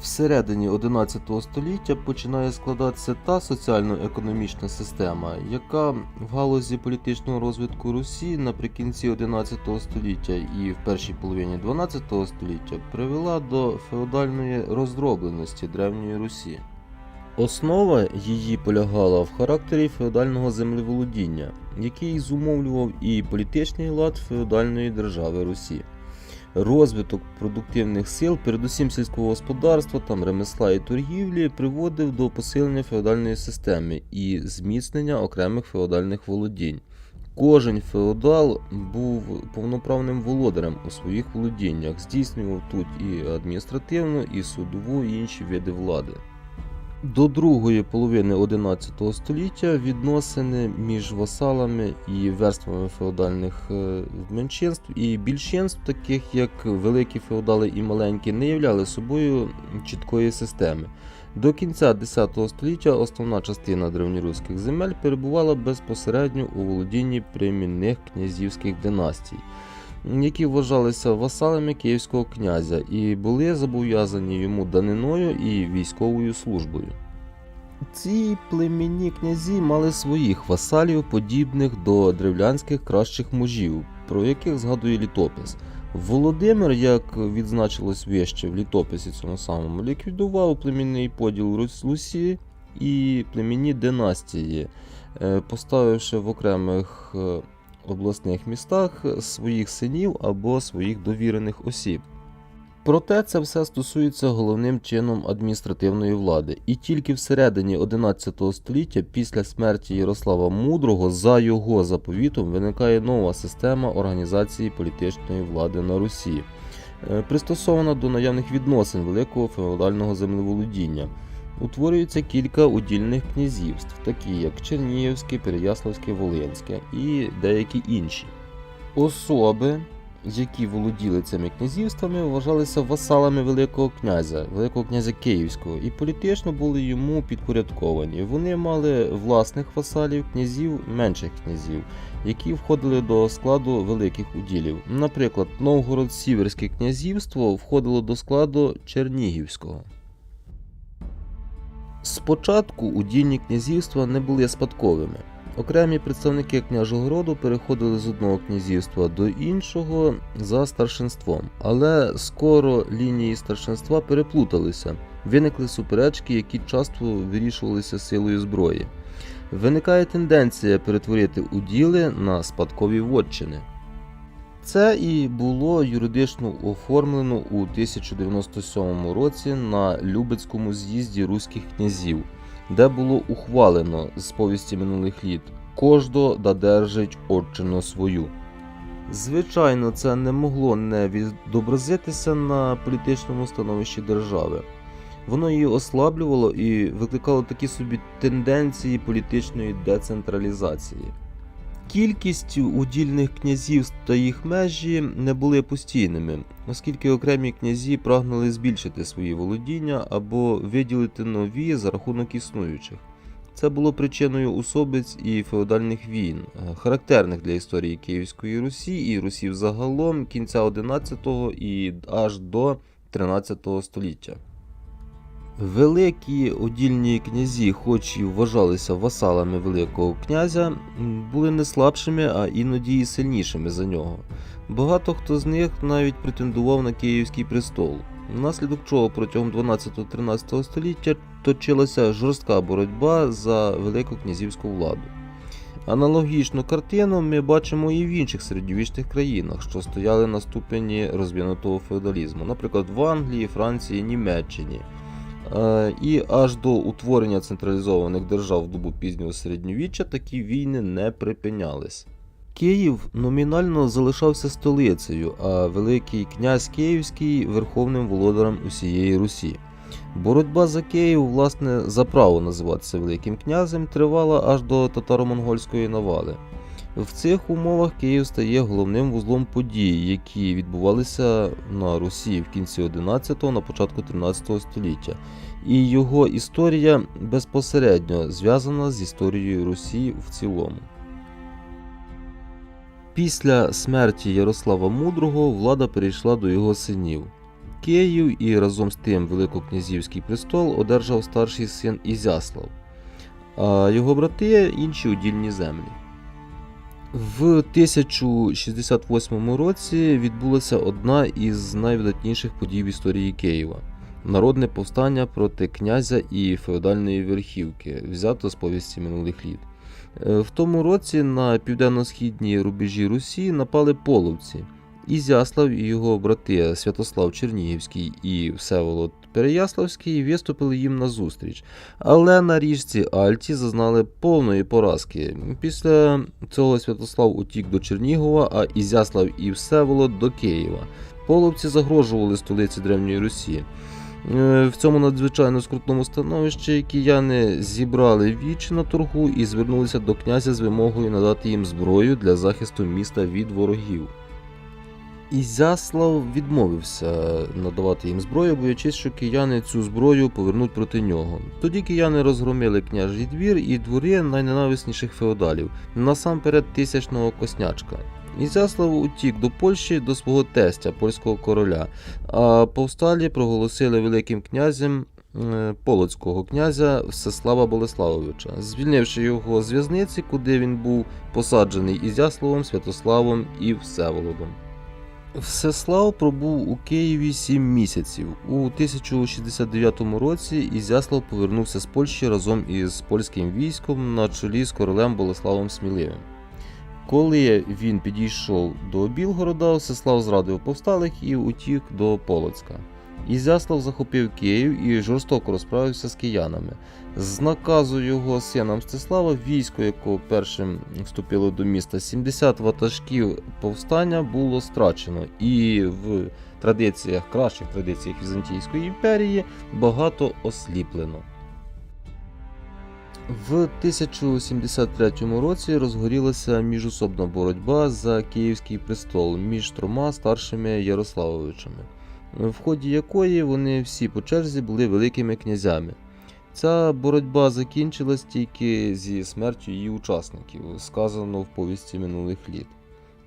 Всередині 11 століття починає складатися та соціально-економічна система, яка в галузі політичного розвитку Русі наприкінці 11 століття і в першій половині 12 століття привела до феодальної роздробленості древньої Русі. Основа її полягала в характері феодального землеволодіння, який зумовлював і політичний лад феодальної держави Русі. Розвиток продуктивних сил, передусім сільського господарства, там ремесла і торгівлі, приводив до посилення феодальної системи і зміцнення окремих феодальних володінь. Кожен феодал був повноправним володарем у своїх володіннях, здійснював тут і адміністративну, і судову, і інші види влади. До другої половини XI століття відносини між васалами і верствами феодальних е, меншинств і більшинств, таких як великі феодали і маленькі, не являли собою чіткої системи. До кінця X століття основна частина древньоруських земель перебувала безпосередньо у володінні племінних князівських династій, які вважалися васалами київського князя і були зобов'язані йому даниною і військовою службою. Ці племінні князі мали своїх васалів, подібних до древлянських кращих мужів, про яких згадує літопис. Володимир, як відзначилось вище в літописі цьому самому, ліквідував племінний поділ Рус- Русі і племінні династії, е, поставивши в окремих е, обласних містах своїх синів або своїх довірених осіб. Проте це все стосується головним чином адміністративної влади, і тільки всередині 11 століття, після смерті Ярослава Мудрого, за його заповітом виникає нова система організації політичної влади на Русі, е, пристосована до наявних відносин великого феодального землеволодіння. Утворюється кілька удільних князівств, такі як Чернігівське, Переяславське, Волинське і деякі інші. Особи, які володіли цими князівствами, вважалися васалами Великого князя, Великого князя Київського, і політично були йому підпорядковані. Вони мали власних васалів, князів, менших князів, які входили до складу великих уділів. Наприклад, Новгород-Сіверське князівство входило до складу Чернігівського. Спочатку удільні князівства не були спадковими. Окремі представники княжого роду переходили з одного князівства до іншого за старшинством, але скоро лінії старшинства переплуталися, виникли суперечки, які часто вирішувалися силою зброї. Виникає тенденція перетворити уділи на спадкові вотчини. Це і було юридично оформлено у 1097 році на Любецькому з'їзді руських князів, де було ухвалено з повісті минулих літ кождо додержить отчину свою. Звичайно, це не могло не відобразитися на політичному становищі держави. Воно її ослаблювало і викликало такі собі тенденції політичної децентралізації. Кількість удільних князівств та їх межі не були постійними, оскільки окремі князі прагнули збільшити свої володіння або виділити нові за рахунок існуючих. Це було причиною усобиць і феодальних війн, е, характерних для історії Київської Русі і Русі загалом кінця 11 і аж до 13 століття. Великі удільні князі, хоч і вважалися васалами Великого князя, були не слабшими, а іноді і сильнішими за нього. Багато хто з них навіть претендував на Київський престол, внаслідок чого протягом 12-13 століття точилася жорстка боротьба за велику князівську владу. Аналогічну картину ми бачимо і в інших середньовічних країнах, що стояли на ступені розвинутого феодалізму, наприклад, в Англії, Франції, Німеччині. Е, І аж до утворення централізованих держав в добу пізнього середньовіччя такі війни не припинялись. Київ номінально залишався столицею, а Великий князь Київський верховним володарем усієї Русі. Боротьба за Київ, власне, за право називатися Великим князем, тривала аж до татаро-монгольської навали. В цих умовах Київ стає головним вузлом подій, які відбувалися на Русі в кінці 11-го, на початку 13-го століття, і його історія безпосередньо зв'язана з історією Русі в цілому. Після смерті Ярослава Мудрого влада перейшла до його синів. Київ і разом з тим Великокнязівський престол одержав старший син Ізяслав, а його брати інші удільні землі. В 1068 році відбулася одна із найвидатніших подій в історії Києва народне повстання проти князя і феодальної верхівки, взято з повісті минулих літ. Е, В тому році на південно-східній рубежі Русі напали половці. Ізяслав і його брати Святослав Чернігівський і Всеволод Переяславський виступили їм на зустріч, але на річці Альті зазнали повної поразки. Після цього Святослав утік до Чернігова, а Ізяслав і Всеволод до Києва. Половці загрожували столиці Древньої Русі. Е, В цьому надзвичайно скрутному становищі кияни зібрали віч на торгу і звернулися до князя з вимогою надати їм зброю для захисту міста від ворогів. Ізяслав відмовився надавати їм зброю, боячись, що кияни цю зброю повернуть проти нього. Тоді кияни розгромили княжий двір і двори найненависніших феодалів, насамперед тисячного коснячка. Ізяслав утік до Польщі до свого тестя, польського короля, а повсталі проголосили великим князем е, полоцького князя Всеслава Болеславовича, звільнивши його з в'язниці, куди він був посаджений Ізяславом, Святославом і Всеволодом. Всеслав пробув у Києві сім місяців. У 1069 році Ізяслав повернувся з Польщі разом із польським військом на чолі з королем Болеславом Сміливим. Коли він підійшов до Білгорода, Всеслав зрадив повсталих і утік до Полоцька. Ізяслав захопив Київ і жорстоко розправився з киянами. З наказу його сина Мстислава, військо, якого першим вступило до міста, 70 ватажків повстання було страчено, і в традиціях, кращих традиціях Візантійської імперії багато осліплено. В 1073 році розгорілася міжособна боротьба за Київський престол між трьома старшими Ярославовичами, в ході якої вони всі по черзі були великими князями. Ця боротьба закінчилась тільки зі смертю її учасників, сказано в повісті минулих літ.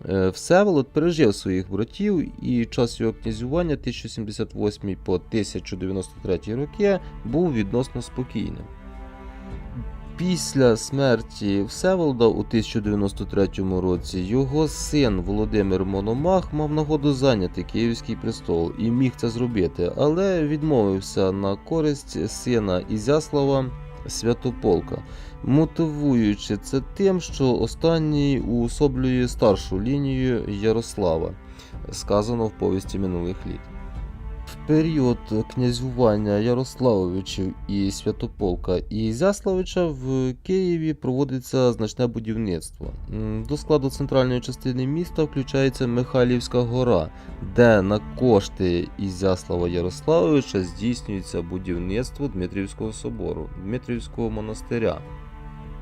Е, Всеволод пережив своїх братів, і час його князювання 1078 по 1093 роки був відносно спокійним. Після смерті Всеволода у 1093 році його син Володимир Мономах мав нагоду зайняти Київський престол і міг це зробити, але відмовився на користь сина Ізяслава Святополка, мотивуючи це тим, що останній уособлює старшу лінію Ярослава, сказано в повісті минулих літ. Період князювання Ярославовичів і Святополка і Ізяславича в Києві проводиться значне будівництво. До складу центральної частини міста включається Михайлівська гора, де на кошти Ізяслава Ярославовича здійснюється будівництво Дмитрівського собору, Дмитрівського монастиря.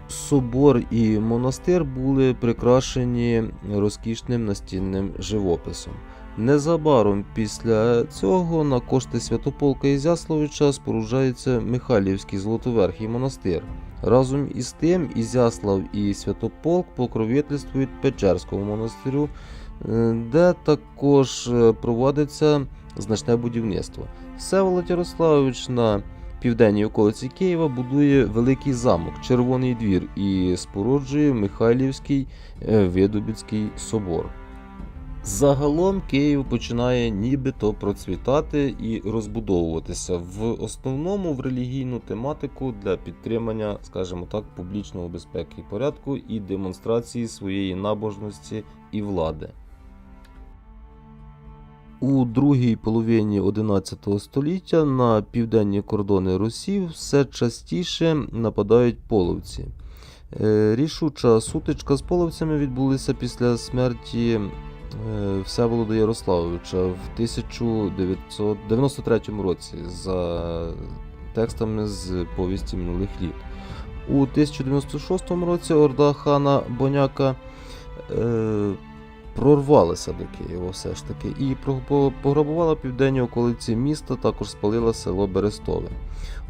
Собор і монастир були прикрашені розкішним настінним живописом. Незабаром після цього на кошти Святополка Ізяславича споруджається Михайлівський Золотоверхий монастир. Разом із тим Ізяслав і Святополк покровительствують Печерському монастирю, е, де також е, проводиться значне будівництво. Всеволод Ярославович на південній околиці Києва будує великий замок, Червоний двір і споруджує Михайлівський е, Видубицький собор. Загалом Київ починає нібито процвітати і розбудовуватися в основному в релігійну тематику для підтримання, скажімо так, публічного безпеки і порядку і демонстрації своєї набожності і влади. У другій половині XI століття на південні кордони Русі все частіше нападають половці. Е, Рішуча сутичка з половцями відбулася після смерті Всеволода Ярославовича в 1993 році за текстами з повісті минулих літ. У 1096 році орда хана Боняка е, прорвалася до Києва все ж таки і пограбувала південні околиці міста, також спалила село Берестове.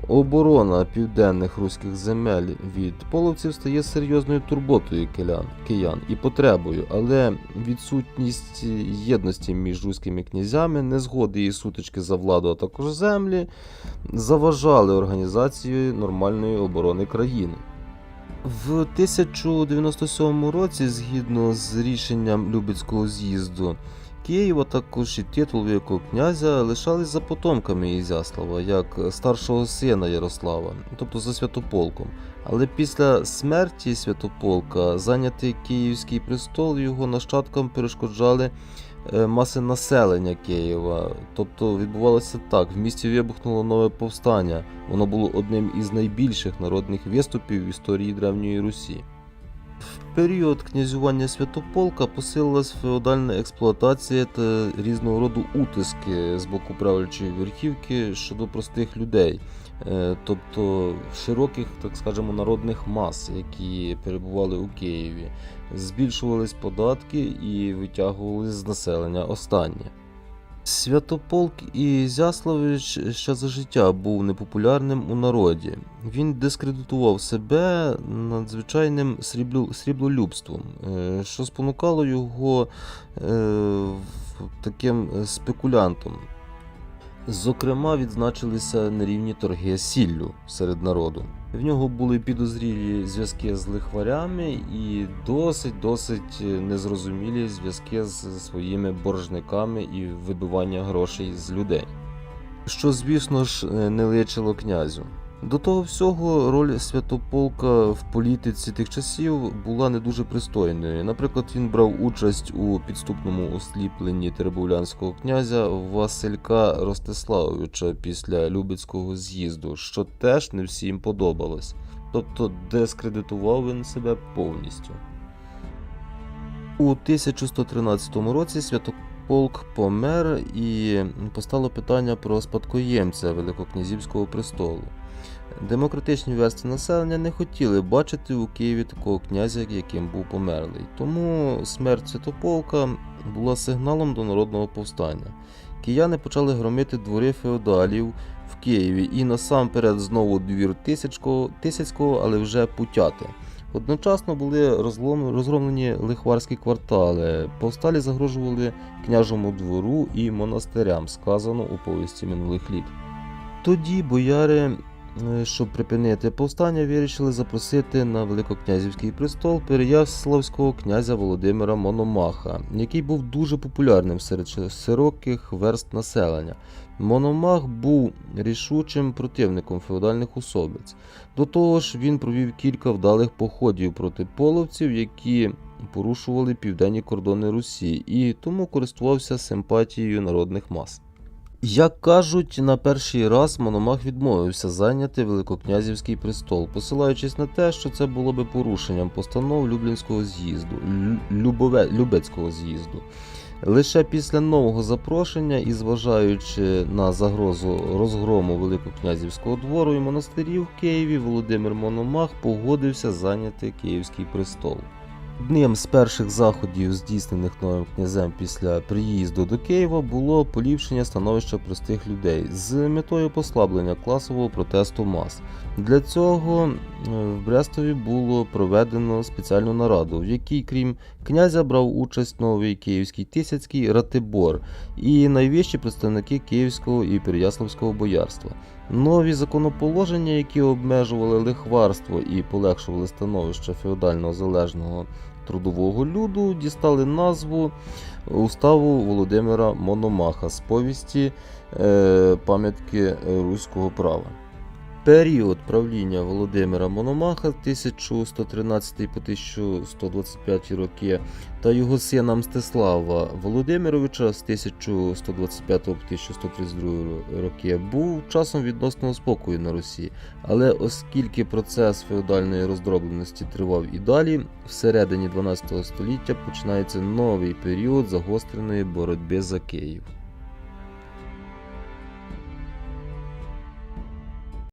Оборона південних руських земель від половців стає серйозною турботою киян, киян і потребою, але відсутність єдності між руськими князями, незгоди і сутички за владу, а також землі заважали організації нормальної оборони країни. В 1097 році, згідно з рішенням Любецького з'їзду, Києва також і титул Великого князя лишались за потомками Ізяслава, як старшого сина Ярослава, тобто за Святополком. Але після смерті Святополка зайнятий Київський престол його нащадкам перешкоджали маси населення Києва. Тобто відбувалося так: в місті вибухнуло нове повстання. Воно було одним із найбільших народних виступів в історії Древньої Русі. В період князювання Святополка посилилась феодальна експлуатація та різного роду утиски з боку правлячої верхівки щодо простих людей, Е, тобто широких, так скажемо, народних мас, які перебували у Києві. Збільшувались податки і витягували з населення останнє. Святополк Ізяславич ще за життя був непопулярним у народі. Він дискредитував себе надзвичайним сріблолюбством, е, що спонукало його е, таким спекулянтом. Зокрема, відзначилися нерівні торги сіллю серед народу. В нього були підозрілі зв'язки з лихварями і досить-досить незрозумілі зв'язки з своїми боржниками і вибивання грошей з людей. Що, звісно ж, не личило князю. До того всього, роль святополка в політиці тих часів була не дуже пристойною. Наприклад, він брав участь у підступному осліпленні теребовлянського князя Василька Ростиславовича після Любецького з'їзду, що теж не всім подобалось. Тобто дискредитував він себе повністю. У 1113 році святополк помер і постало питання про спадкоємця Великокнязівського престолу. Демократичні верстви населення не хотіли бачити у Києві такого князя, яким був померлий. Тому смерть Святополка була сигналом до народного повстання. Кияни почали громити двори феодалів в Києві і насамперед знову двір Тисячкого, Тисяцького, але вже Путяти. Одночасно були розгромлені лихварські квартали. Повсталі загрожували княжому двору і монастирям, сказано у повісті минулих літ. Тоді бояри щоб припинити повстання, вирішили запросити на Великокнязівський престол переяславського князя Володимира Мономаха, який був дуже популярним серед широких верст населення. Мономах був рішучим противником феодальних особиць. До того ж, він провів кілька вдалих походів проти половців, які порушували південні кордони Русі, і тому користувався симпатією народних мас. Як кажуть, на перший раз Мономах відмовився зайняти Великокнязівський престол, посилаючись на те, що це було би порушенням постанов Люблінського з'їзду, Любове, Любецького з'їзду. Лише після нового запрошення і зважаючи на загрозу розгрому Великокнязівського двору і монастирів в Києві, Володимир Мономах погодився зайняти Київський престол. Одним з перших заходів, здійснених новим князем після приїзду до Києва, було поліпшення становища простих людей з метою послаблення класового протесту мас. Для цього е, в Брестові було проведено спеціальну нараду, в якій, крім князя, брав участь новий київський тисяцький Ратибор і найвищі представники Київського і Переяславського боярства. Нові законоположення, які обмежували лихварство і полегшували становище феодального залежного трудового люду, дістали назву уставу Володимира Мономаха з повісті е, пам'ятки руського права. Період правління Володимира Мономаха 1113 по 1125 роки та його сина Мстислава Володимировича з 1125 по 1132 роки був часом відносного спокою на Русі. Але оскільки процес феодальної роздробленості тривав і далі, всередині 12 століття починається новий період загостреної боротьби за Київ.